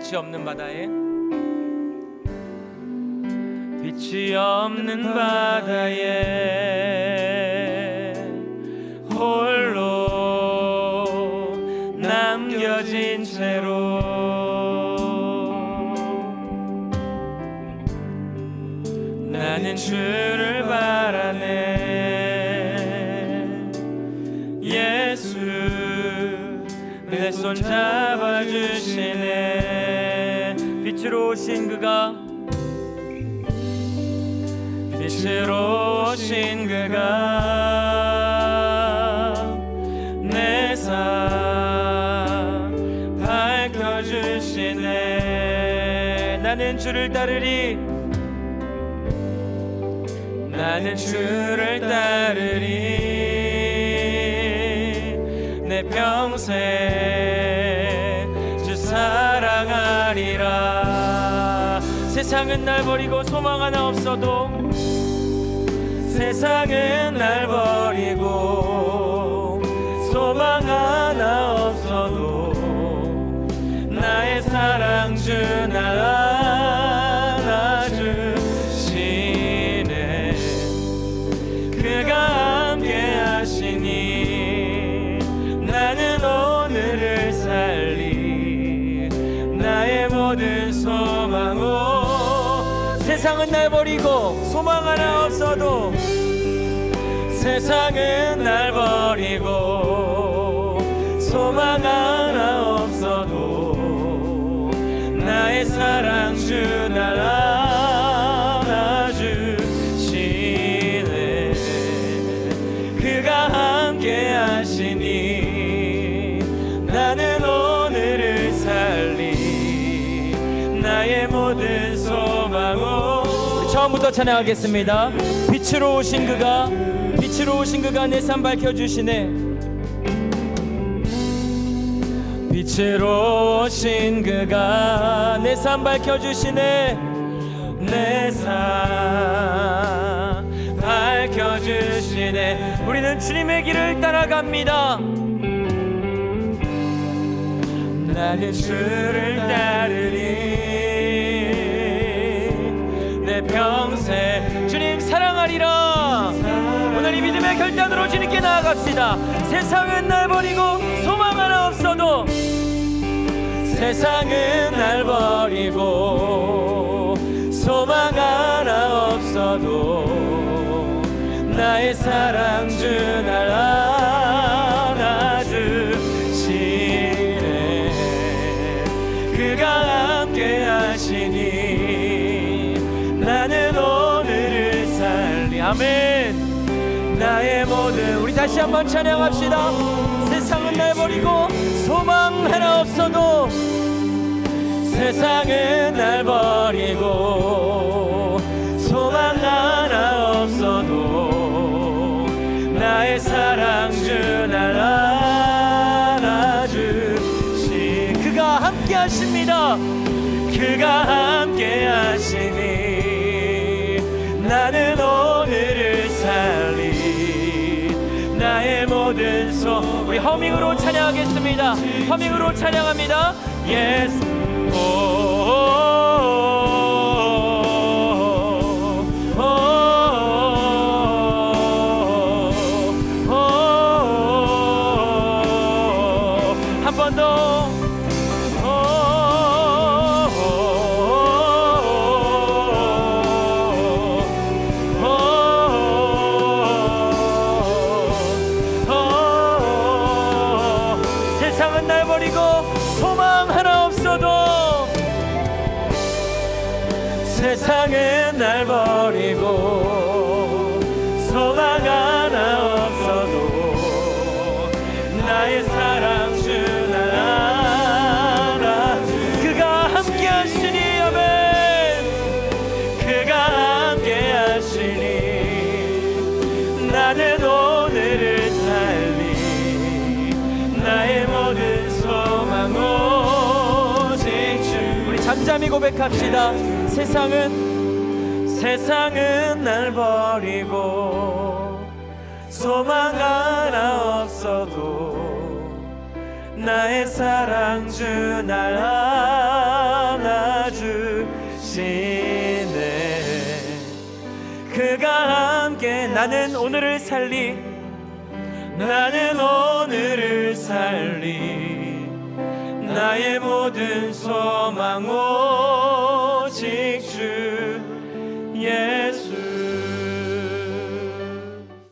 빛이 없는 바다에? 빛이 없는 바다에 홀로 남겨진 채로. 나는 주를 바라네. 예수 내손 잡아주시네. 빛으로 오신 그가. 빛으로 오신 그가. 내 삶 밝혀주시네. 나는 주를 따르리. 나는 주를 따르리 내 평생 주 사랑하리라. 세상은 날 버리고 소망 하나 없어도 세상은 날 버리고 소망 하나 모든 소망오 세상은 날 버리고 소망 하나 없어도 세상은 날 버리고 소망 하나 없어도 나의 사랑 주날 안 나의 모든 소망을. 처음부터 찬양하겠습니다. 빛으로 오신 그가 빛으로 오신 그가 내 삶 밝혀주시네. 빛으로 오신 그가 내 삶 밝혀주시네. 내 삶 밝혀주시네. 우리는 주님의 길을 따라갑니다. 나는 주를 따르리 주님께 나아갑시다. 세상은 날 버리고 소망 하나 없어도 세상은 날 버리고 소망 하나 없어도 나의 사랑 주날 안아주시네. 그가 함께 하시니 나는 오늘을 살리. 아멘 나의 모든 우리 다시 한번 찬양합시다. 세상은 날 버리고 소망 하나 없어도 세상은 날 버리고 소망 하나 없어도 나의 사랑 주날 안아주시 그가 함께 하십니다. 그가 함께 하시니 소 우리 허밍으로 찬양하겠습니다 허밍으로 찬양합니다 예수 오, 오, 오, 오, 한번 더. 세상은 날 버리고 소망 하나 없어도 나의 사랑 주날 알아 그가 함께 하시니 아멘. 그가 함께 하시니 나는 오늘을 살리 나의 모든 소망 오직 주. 우리 잠잠히 고백합시다 세상은 세상은 날 버리고 소망 하나 없어도 나의 사랑 주 날 안아주시네. 그가 함께 나는 오늘을 살리 나는 오늘을 살리. 나의 모든 소망 오